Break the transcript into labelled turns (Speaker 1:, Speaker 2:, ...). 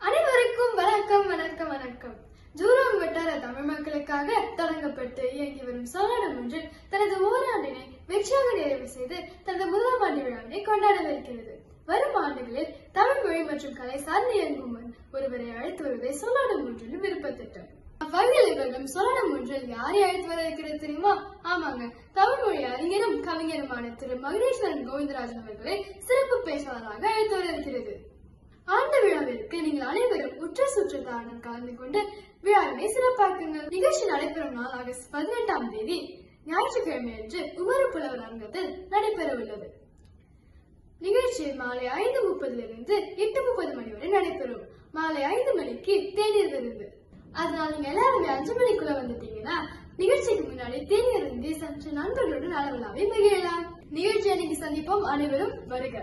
Speaker 1: அனைவருக்கும் வணக்கம் வணக்கம் வணக்கம். ஜூரோங் வட்டார தமிழ் மக்களுக்காக தொடங்கப்பட்டு இயங்கி வரும் சோழனம் ஒன்றில் தனது ஓராண்டினை வெற்றியாக நிறைவு செய்து தனது முதலாம் ஆண்டு விழாவினை கொண்டாடவிருக்கிறது வரும் ஆண்டுகளில் தமிழ் மொழி மற்றும் கலை சார்ந்து இயங்கும் ஒருவரை அழைத்து வருவதை சோழனம் ஒன்றிலும் விருப்பத்திட்டம் அவ்வகையில் இவர்களும் ஒன்றில் யாரை அழைத்து வர இருக்கிறது தெரியுமா? ஆமாங்க. தமிழ் மொழி அறிஞரும் கவிஞருமான திரு மகுடேஸ்வரன் கோவிந்தராஜன் அவர்களை சிறப்பு பேச்சாளராக அழைத்து வர இருக்கிறது ஆண்டு விழாவிற்கு நீங்கள் அனைவரும் உற்ற சுற்றத்தாருடன் கலந்து கொண்டு விழாவினை சிறப்பாக்குங்கள். நிகழ்ச்சி நடைபெறும் நாள் ஆகஸ்ட் பதினெட்டாம் தேதி ஞாயிற்றுக்கிழமை அன்று உமரு புலவர் அரங்கத்தில் நடைபெற உள்ளது. நிகழ்ச்சி மாலை ஐந்து முப்பதிலிருந்து எட்டு முப்பது மணி வரை நடைபெறும். மாலை ஐந்து மணிக்கு தேநீர் விருந்து. அதனால் நீங்க எல்லாருமே அஞ்சு மணிக்குள்ள வந்துட்டீங்கன்னா நிகழ்ச்சிக்கு முன்னாடி தேநீர் இருந்து சற்று நண்பர்களுடன் அளவலாவை மகிழலாம். நிகழ்ச்சி அன்னைக்கு சந்திப்போம் அனைவரும் வருக.